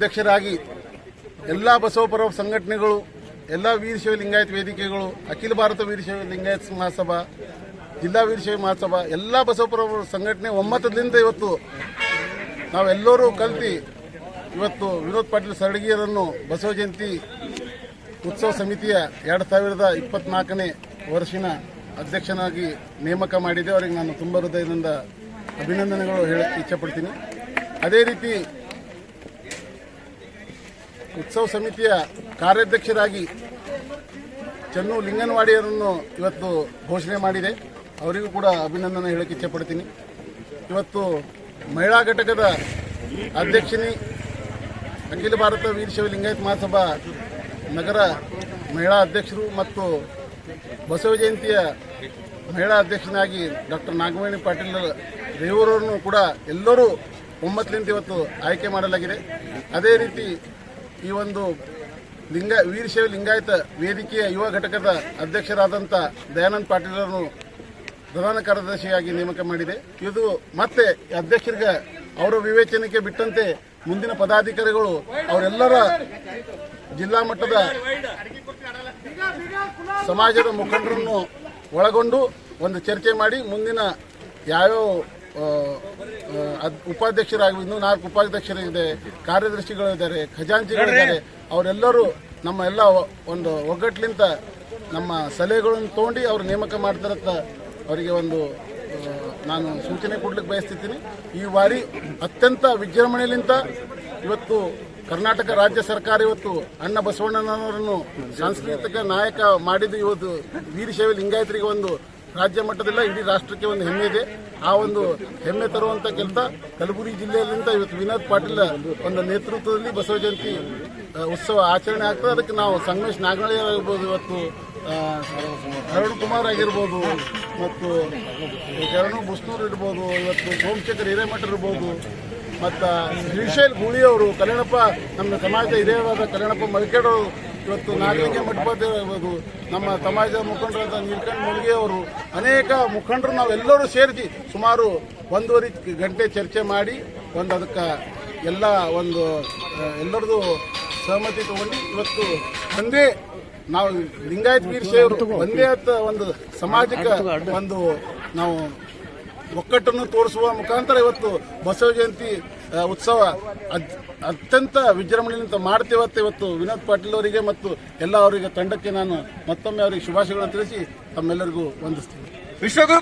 ಅಧ್ಯಕ್ಷರಾಗಿ ಎಲ್ಲ ಬಸವಪರ ಸಂಘಟನೆಗಳು, ಎಲ್ಲ ವೀರಶೈವ ಲಿಂಗಾಯತ್ ವೇದಿಕೆಗಳು, ಅಖಿಲ ಭಾರತ ವೀರಶೈವ ಲಿಂಗಾಯತ್ ಮಹಾಸಭಾ, ಜಿಲ್ಲಾ ವೀರಶೈವ ಮಹಾಸಭಾ, ಎಲ್ಲ ಬಸವಪರ ಸಂಘಟನೆ ಒಮ್ಮತದಿಂದ ಇವತ್ತು ನಾವೆಲ್ಲರೂ ಕಲ್ತಿ ಇವತ್ತು ವಿನೋದ್ ಪಾಟೀಲ್ ಸರಡಗಿಯರನ್ನು ಬಸವ ಜಯಂತಿ ಉತ್ಸವ ಸಮಿತಿಯ ಎರಡು ಸಾವಿರದ ಇಪ್ಪತ್ನಾಲ್ಕನೇ ವರ್ಷಿನ ಅಧ್ಯಕ್ಷನಾಗಿ ನೇಮಕ ಮಾಡಿದೆ. ಅವರಿಗೆ ನಾನು ತುಂಬ ಹೃದಯದಿಂದ ಅಭಿನಂದನೆಗಳು ಹೇಳಕ್ಕೆ ಇಚ್ಛಪಡ್ತೀನಿ ಅದೇ ರೀತಿ ಉತ್ಸವ ಸಮಿತಿಯ ಕಾರ್ಯಾಧ್ಯಕ್ಷರಾಗಿ ಚನ್ನು ಲಿಂಗನವಾಡಿಯರನ್ನು ಇವತ್ತು ಘೋಷಣೆ ಮಾಡಿದೆ. ಅವರಿಗೂ ಕೂಡ ಅಭಿನಂದನೆ ಹೇಳಕ್ಕೆ ಇಚ್ಛೆಪಡ್ತೀನಿ. ಇವತ್ತು ಮಹಿಳಾ ಘಟಕದ ಅಧ್ಯಕ್ಷಿನಿ ಅಖಿಲ ಭಾರತ ವೀರಶೈವ ಲಿಂಗಾಯತ್ ಮಹಾಸಭಾ ನಗರ ಮಹಿಳಾ ಅಧ್ಯಕ್ಷರು ಮತ್ತು ಬಸವ ಜಯಂತಿಯ ಮಹಿಳಾ ಅಧ್ಯಕ್ಷನಾಗಿ ಡಾಕ್ಟರ್ ನಾಗವೇಣಿ ಪಾಟೀಲ್ ದೇವರವರನ್ನು ಕೂಡ ಎಲ್ಲರೂ ಒಮ್ಮತದಿಂದ ಇವತ್ತು ಆಯ್ಕೆ ಮಾಡಲಾಗಿದೆ. ಅದೇ ರೀತಿ ಈ ಒಂದು ಲಿಂಗ ವೀರಶೈವ ಲಿಂಗಾಯತ ವೇದಿಕೆಯ ಯುವ ಘಟಕದ ಅಧ್ಯಕ್ಷರಾದಂಥ ದಯಾನಂದ್ ಪಾಟೀಲರನ್ನು ಪ್ರಧಾನ ಕಾರ್ಯದರ್ಶಿಯಾಗಿ ನೇಮಕ ಮಾಡಿದೆ. ಇದು ಮತ್ತೆ ಅಧ್ಯಕ್ಷರಿಗೆ ಅವರ ವಿವೇಚನೆಗೆ ಬಿಟ್ಟಂತೆ ಮುಂದಿನ ಪದಾಧಿಕಾರಿಗಳು ಅವರೆಲ್ಲರ ಜಿಲ್ಲಾ ಮಟ್ಟದ ಸಮಾಜದ ಮುಖಂಡರನ್ನು ಒಳಗೊಂಡು ಒಂದು ಚರ್ಚೆ ಮಾಡಿ ಮುಂದಿನ ಯಾವ್ಯಾವ ಅದ್- ಉಪಾಧ್ಯಕ್ಷರಾಗಿ ಇನ್ನೂ ನಾಲ್ಕು ಉಪಾಧ್ಯಕ್ಷರಿದೆ ಕಾರ್ಯದರ್ಶಿಗಳಿದ್ದಾರೆ ಖಜಾಂಚಿಗಳಿದ್ದಾರೆ ಅವರೆಲ್ಲರೂ ನಮ್ಮ ಎಲ್ಲ ಒಂದು ಒಗ್ಗಟ್ಟಿನಿಂದ ನಮ್ಮ ಸಲಹೆಗಳನ್ನು ತೋಂಡಿ ಅವ್ರು ನೇಮಕ ಮಾಡ್ತಾರಂತ ಅವರಿಗೆ ಒಂದು ನಾನು ಸೂಚನೆ ಕೊಡ್ಲಿಕ್ಕೆ ಬಯಸ್ತಿದ್ದೀನಿ. ಈ ಬಾರಿ ಅತ್ಯಂತ ವಿಜೃಂಭಣೆಯಲ್ಲಿಂದ ಇವತ್ತು ಕರ್ನಾಟಕ ರಾಜ್ಯ ಸರ್ಕಾರ ಇವತ್ತು ಅಣ್ಣ ಬಸವಣ್ಣನವರನ್ನು ಸಾಂಸ್ಕೃತಿಕ ನಾಯಕ ಮಾಡಿದ್ದು ಇವತ್ತು ವೀರಶೈವ ಲಿಂಗಾಯತರಿಗೆ ಒಂದು ರಾಜ್ಯ ಮಟ್ಟದಲ್ಲ ಇಡೀ ರಾಷ್ಟ್ರಕ್ಕೆ ಒಂದು ಹೆಮ್ಮೆ ಇದೆ. ಆ ಒಂದು ಹೆಮ್ಮೆ ತರುವಂತ ಕೆಲಸ ಕಲಬುರಗಿ ಜಿಲ್ಲೆಯಲ್ಲಿಂದ ಇವತ್ತು ವಿನೋದ್ ಪಾಟೀಲ್ ಒಂದು ನೇತೃತ್ವದಲ್ಲಿ ಬಸವ ಜಯಂತಿ ಉತ್ಸವ ಆಚರಣೆ ಆಗ್ತದೆ. ಅದಕ್ಕೆ ನಾವು ಸಂಗಮೇಶ್ ನಾಗನಳ್ಳಿ ಆಗಿರ್ಬೋದು ಇವತ್ತು ಅರುಣ್ ಕುಮಾರ್ ಆಗಿರ್ಬೋದು, ಮತ್ತು ಶರಣು ಬುಸ್ತೂರ್ ಇರ್ಬೋದು, ಇವತ್ತು ಸೋಮಶೇಖರ್ ಹಿರೇಮಠ ಇರ್ಬೋದು, ಮತ್ತು ಶ್ರೀಶೈಲ್ ಗೂಳಿಯವರು ಕಲ್ಯಾಣಪ್ಪ ನಮ್ಮ ಸಮಾಜದ ಹಿರಿಯರಾದ ಕಲ್ಯಾಣಪ್ಪ ಮಲ್ಕೇಡವರು ಇವತ್ತು ನಾಗಲಿಂಗ ಇರ್ಬೋದು, ನಮ್ಮ ಸಮಾಜದ ಮುಖಂಡರಾದ ನೀಲ್ಕಂಠ ಮುಳುಗಿ ಅವರು ಅನೇಕ ಮುಖಂಡರು ನಾವೆಲ್ಲರೂ ಸೇರಿಸಿ ಸುಮಾರು ಒಂದೂವರೆ ಗಂಟೆ ಚರ್ಚೆ ಮಾಡಿ, ಒಂದು ಅದಕ್ಕೆ ಎಲ್ಲ ಒಂದು ಎಲ್ಲರದು ಸಹಮತಿ ತಗೊಂಡು ಇವತ್ತು ಒಂದೇ ನಾವು ಲಿಂಗಾಯತ್ ವೀರಶೈವರು ಒಂದೇ ಅಂತ ಒಂದು ಸಮಾಜಕ್ಕೆ ಒಂದು ನಾವು ಒಕ್ಕಟ್ಟನ್ನು ತೋರಿಸುವ ಮುಖಾಂತರ ಇವತ್ತು ಬಸವ ಜಯಂತಿ ಉತ್ಸವ ಅತ್ಯಂತ ವಿಜೃಂಭಣೆಯಿಂದ ಮಾಡ್ತೇವತ್ತೆ ಇವತ್ತು ವಿನೋದ್ ಪಾಟೀಲ್ ಅವರಿಗೆ ಮತ್ತು ಎಲ್ಲ ಅವರಿಗೆ ತಂಡಕ್ಕೆ ನಾನು ಮತ್ತೊಮ್ಮೆ ಅವರಿಗೆ ಶುಭಾಶಯಗಳನ್ನು ತಿಳಿಸಿ ತಮ್ಮೆಲ್ಲರಿಗೂ ವಂದಿಸ್ತೀನಿ. ವಿಶ್ವಗುರು